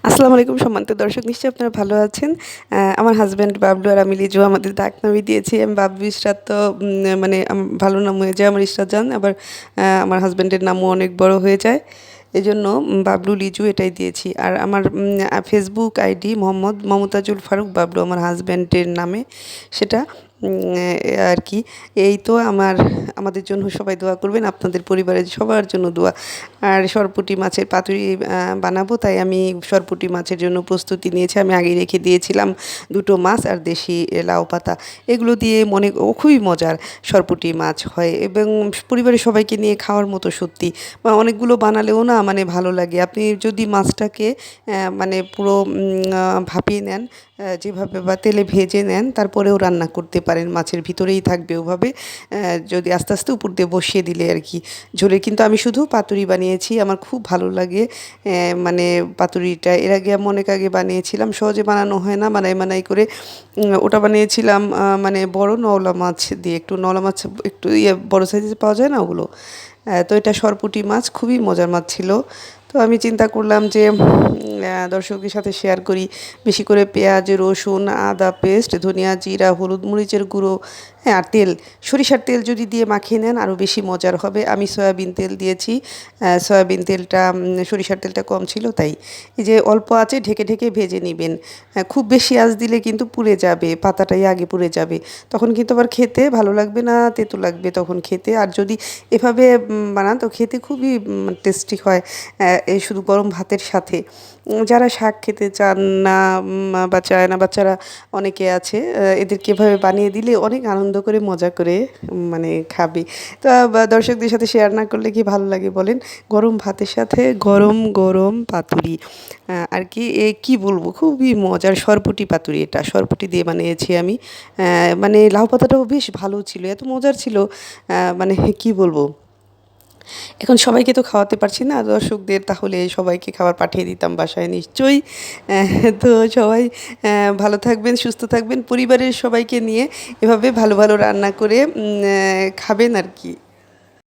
আসসালামু আলাইকুম সম্মানিত দর্শক, নিশ্চয়ই আপনারা ভালো আছেন। আমার হাজব্যান্ড বাবলু আর আমি লিজু, আমাদের ডাক নামে দিয়েছি। আমি বাবলু ইশরাত তো মানে ভালো নাম হয়ে যায় আমার ইশরাত জান, আবার আমার হাজব্যান্ডের নামও অনেক বড় হয়ে যায়। এই জন্য বাবলু, লিজু এটাই দিয়েছি। আর আমার ফেসবুক আইডি মোহাম্মদ মমতাজুল ফারুক বাবলু, আমার হাজব্যান্ডের নামে সেটা। আর কি। এই তো আমার, আমাদের জন্য সবাই দোয়া করবেন, আপনাদের পরিবারের সবার জন্য দোয়া। আর সরপুটি মাছের পাতুরি বানাবো, তাই আমি সরপুটি মাছের জন্য প্রস্তুতি নিয়েছি। আমি আগে রেখে দিয়েছিলাম দুটো মাছ আর দেশি লাউ পাতা। এগুলো দিয়ে মনে খুবই মজার সরপুটি মাছ হয়। এবং পরিবারের সবাইকে নিয়ে খাওয়ার মতো সত্যি। বা অনেকগুলো বানালেও না মানে ভালো লাগে। আপনি যদি মাছটাকে মানে পুরো ভাপিয়ে নেন যেভাবে বা তেলে ভেজে নেন, তারপরেও রান্না করতে পারেন। মাছের ভিতরেই থাকবে ওভাবে যদি আস্তে আস্তে উপর দিয়ে বসিয়ে দিলে আর কি। ঝোলে কিন্তু আমি শুধু পাতুরি বানিয়েছি, আমার খুব ভালো লাগে মানে পাতুরিটা। এর আগে আমি অনেক আগে বানিয়েছিলাম, সহজে বানানো হয় না মানাই মানাই করে ওটা বানিয়েছিলাম মানে বড় নওলা মাছ দিয়ে, একটু নওলা মাছ, একটু ইয়ে বড় সাইজে পাওয়া যায় না ওগুলো? তো এটা সরপুটি মাছ, খুবই মজার মাছ ছিল। তো আমি চিন্তা করলাম যে দর্শকদের সাথে শেয়ার করি। বেশি করে পেঁয়াজ, রসুন, আদা পেস্ট ধনিয়া, জিরা, হলুদ, মরিচের গুঁড়ো হ্যাঁ আর তেল, সরিষার তেল যদি দিয়ে মাখিয়ে নেন, আরও বেশি মজার হবে। আমি সয়াবিন তেল দিয়েছি। সয়াবিন তেলটা সরিষার তেলটা কম ছিল, তাই। এই যে অল্প আছে, ঢেকে ঢেকে ভেজে নেবেন। খুব বেশি আঁচ দিলে কিন্তু পুড়ে যাবে, পাতাটাই আগে পুড়ে যাবে। তখন কিন্তু আবার খেতে ভালো লাগবে না, তেতো লাগবে তখন খেতে। আর যদি এভাবে বানান, তো খেতে খুবই টেস্টি হয় এই শুধু গরম ভাতের সাথে। যারা শাক খেতে চান না বা চায় না, বাচ্চারা অনেকে আছে এদেরকে এভাবে বানিয়ে দিলে অনেক আনন্দ করে, মজা করে মানে খাবি। তো দর্শকদের সাথে শেয়ার না করলে কি ভালো লাগে বলেন? গরম ভাতের সাথে গরম গরম পাতুরি। আর কি, এ কী বলব? খুবই মজার সরপুটি পাতুরি এটা। সরপুটি দিয়ে বানিয়েছি আমি। মানে লাউ পাতাটাও বেশ ভালো ছিল, এত মজার ছিল। মানে কি বলব? এখন সবাইকে তো খাওয়াতে পারছি না। দর্শকদের তাহলে সবাইকে খাবার পাঠিয়ে দিতাম বাসায় নিশ্চয়ই। তো সবাই ভালো থাকবেন, সুস্থ থাকবেন। পরিবারের সবাইকে নিয়ে এভাবে ভালো ভালো রান্না করে খাবেন আর কি।